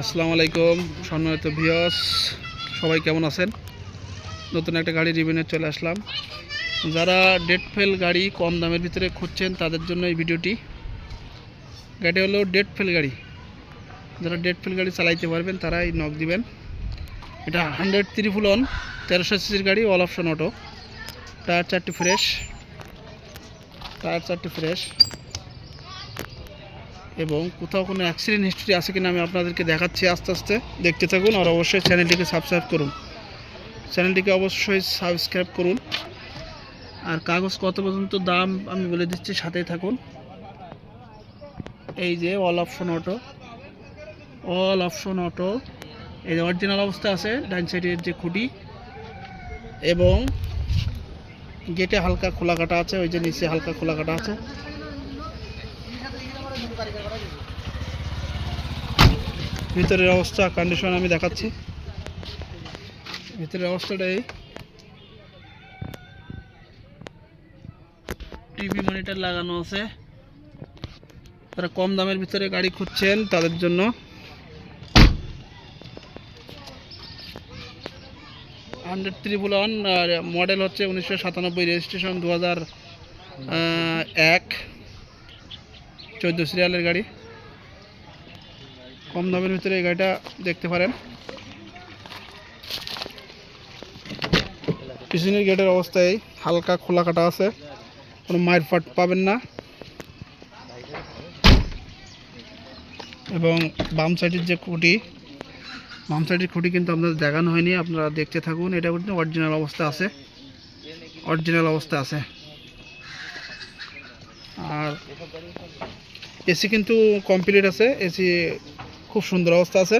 আসসালামু আলাইকুম, সম্মানিত ভিওস সবাই কেমন আছেন? নতুন একটা গাড়ি রিভিউ চলে আসলাম। যারা ডেট ফেল গাড়ি কম দামের ভিতরে খুঁজছেন, তাদের জন্য এই ভিডিওটি। গাড়ি হলো ডেট ফেল গাড়ি। যারা ডেট ফেল গাড়ি চালাইতে পারবেন তারা এই নক দিবেন। এটা হান্ড্রেড ত্রিপুল অন তেরোশো সিসির গাড়ি অল অপশন অটো টায়ার চারটি ফ্রেশ টায়ার চারটি ফ্রেশ এবং কোথাও কোনো অ্যাক্সিডেন্ট হিস্ট্রি আছে কিনা আমি আপনাদেরকে দেখাচ্ছি আস্তে আস্তে। দেখতে থাকুন আর অবশ্যই চ্যানেলটিকে সাবস্ক্রাইব করুন। চ্যানেলটিকে অবশ্যই সাবস্ক্রাইব করুন। আর কাগজ কত পর্যন্ত দাম আমি বলে দিচ্ছি, সাথেই থাকুন। এই যে all option auto all option auto এই যে অরিজিনাল অবস্থা আছে ডাইন সাইডের যে খুঁটি। এবং গেটে হালকা খোলা কাটা আছে, ওই যে নিচে হালকা খোলা কাটা আছে। ভিতরের অবস্থা কন্ডিশন আমি দেখাচ্ছি। ভিতরের অবস্থাটা এই। টিভি মনিটর লাগানো আছে। তারা কম দামের ভিতরে গাড়ি খুঁজছেন, তাদের জন্য। হান্ড্রেড ত্রিপুল ওয়ান মডেল হচ্ছে উনিশশো সাতানব্বই রেজিস্ট্রেশন দু হাজার এক। চোদ্দ সিরিয়ালের গাড়ি। কম দামের ভিতরে এই গাড়িটা দেখতে পারেন। পিছনের গেটের অবস্থায় হালকা খোলা কাটা আছে। কোনো মায়ের ফাট পাবেন না। এবং বাম সাইডের যে খুঁটি, বাম সাইডের খুঁটি কিন্তু আপনাদের দেখানো হয়নি, আপনারা দেখতে থাকুন। এটা কিন্তু অরিজিনাল অবস্থা আছে। অরিজিনাল অবস্থা আছে। আর এসি কিন্তু কমপ্লিট আছে। এসি খুব সুন্দর অবস্থা আছে।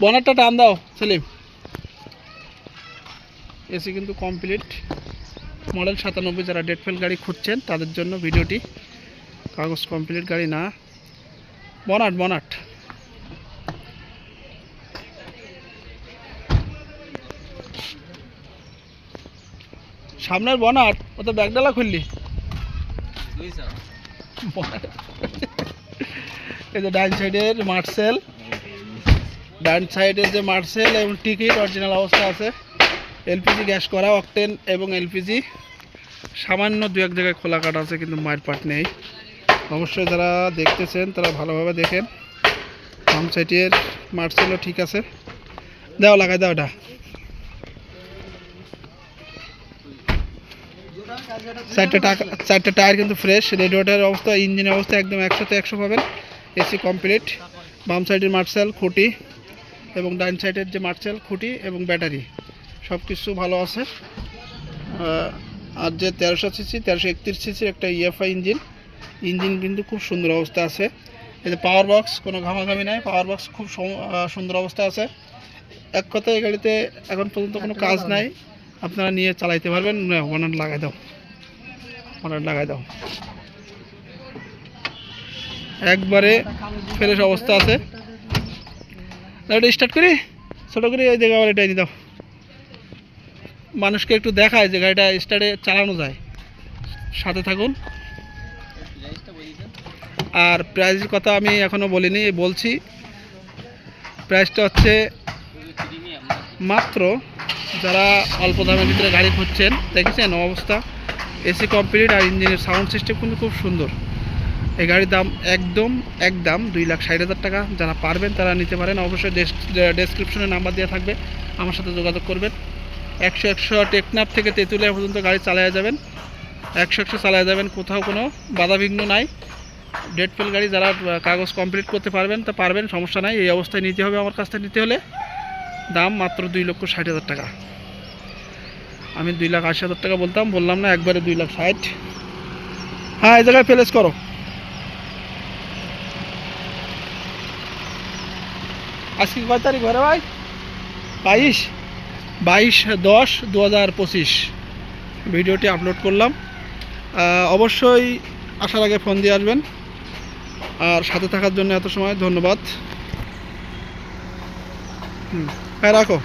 বনারটা টান দাও, সেলিম। এসি কিন্তু কমপ্লিট মডেল সাতানব্বই যারা ডেট ফেল গাড়ি খুঁজছেন, তাদের জন্য ভিডিওটি কাগজ কমপ্লিট গাড়ি না। বনাট বনাট। সামনের বনাট ও তো ব্যাগডালা খুললি। এই যে ডান সাইডের মার্সেল। ডান সাইডের যে মার্সেল এবং টিকিট, অরিজিনাল অবস্থা আছে। এলপিজি গ্যাস করা, অকটেন এবং এলপিজি। সামান্য দু এক জায়গায় খোলা কাটা আছে, কিন্তু মায়ের পাট নেই। অবশ্যই যারা দেখতেছেন, তারা ভালোভাবে দেখেন। বাম সাইডের মার্সেলও ঠিক আছে। দাও, লাগাই দাও এটা। চারটে টাকা চারটে টায়ার কিন্তু ফ্রেশ রেড রেডিওটার অবস্থা ইঞ্জিনের অবস্থা একদম একশোতে একশো পাবেন। এসি কমপ্লিট বাম সাইডের মার্সেল খুঁটি এবং ডাইন সাইডের যে মার্সেল খুঁটি এবং ব্যাটারি সব কিছু ভালো আছে। আর যে তেরোশো সিসি তেরোশো একত্রিশ সিসির একটা ইএফআই ইঞ্জিন ইঞ্জিন কিন্তু খুব সুন্দর অবস্থা আছে। এতে পাওয়ার বক্স কোনো ঘামাঘামি নাই পাওয়ার বক্স খুব সুন্দর অবস্থা আছে। এক কথায় এই গাড়িতে এখন পর্যন্ত কোনো কাজ নাই। আপনারা নিয়ে চালাইতে পারবেন ওনার লাগাই দাও। ওনার লাগাই দাও। একবারে ফ্রেশ অবস্থা আছে। এটা স্টার্ট করি। ছোটো করে এই জায়গা আবার এটা এনে দাও। মানুষকে একটু দেখায় যে গাড়িটা স্টার্টে চালানো যায়। সাথে থাকুন। আর প্রাইসের কথা আমি এখনও বলিনি, বলছি। প্রাইসটা হচ্ছে মাত্র যারা অল্প দামের ভিতরে গাড়ি খুঁজছেন, দেখেছেন অবস্থা? এসি কমপ্লিট আর ইঞ্জিনের সাউন্ড সিস্টেম কিন্তু খুব সুন্দর। এই গাড়ির দাম একদম একদম দুই লাখ ষাট হাজার টাকা। যারা পারবেন তারা নিতে পারেন। অবশ্যই ডেসক্রিপশনে নাম্বার দেওয়া থাকবে। আমার সাথে যোগাযোগ করবেন। একশো একশো টেকনাপ থেকে তেঁতুলিয়া পর্যন্ত গাড়ি চালায়া যাবেন। একশো একশো চালায়া যাবেন। কোথাও কোনো বাধাবিঘ্ন নাই। ডেট ফেল গাড়ি যারা কাগজ কমপ্লিট করতে পারবেন, তা পারবেন। সমস্যা নাই। এই অবস্থায় নিতে হবে আমার কাছ থেকে নিতে হলে। দাম মাত্র দুই লক্ষ ষাট হাজার টাকা। আমি দুই লাখ আশি হাজার টাকা বলতাম, বললাম না, একবারে দুই লাখ ষাট। হ্যাঁ এই জায়গায় প্লেস করো। আজকে কয় তারিখ ঘরে ভাই? বাইশ। বাইশ দশ দু হাজার পঁচিশ। ভিডিওটি আপলোড করলাম। অবশ্যই আসার আগে ফোন দিয়ে আসবেন। আর সাথে থাকার জন্য এত সময়, ধন্যবাদ। হুম। হ্যাঁ রাখো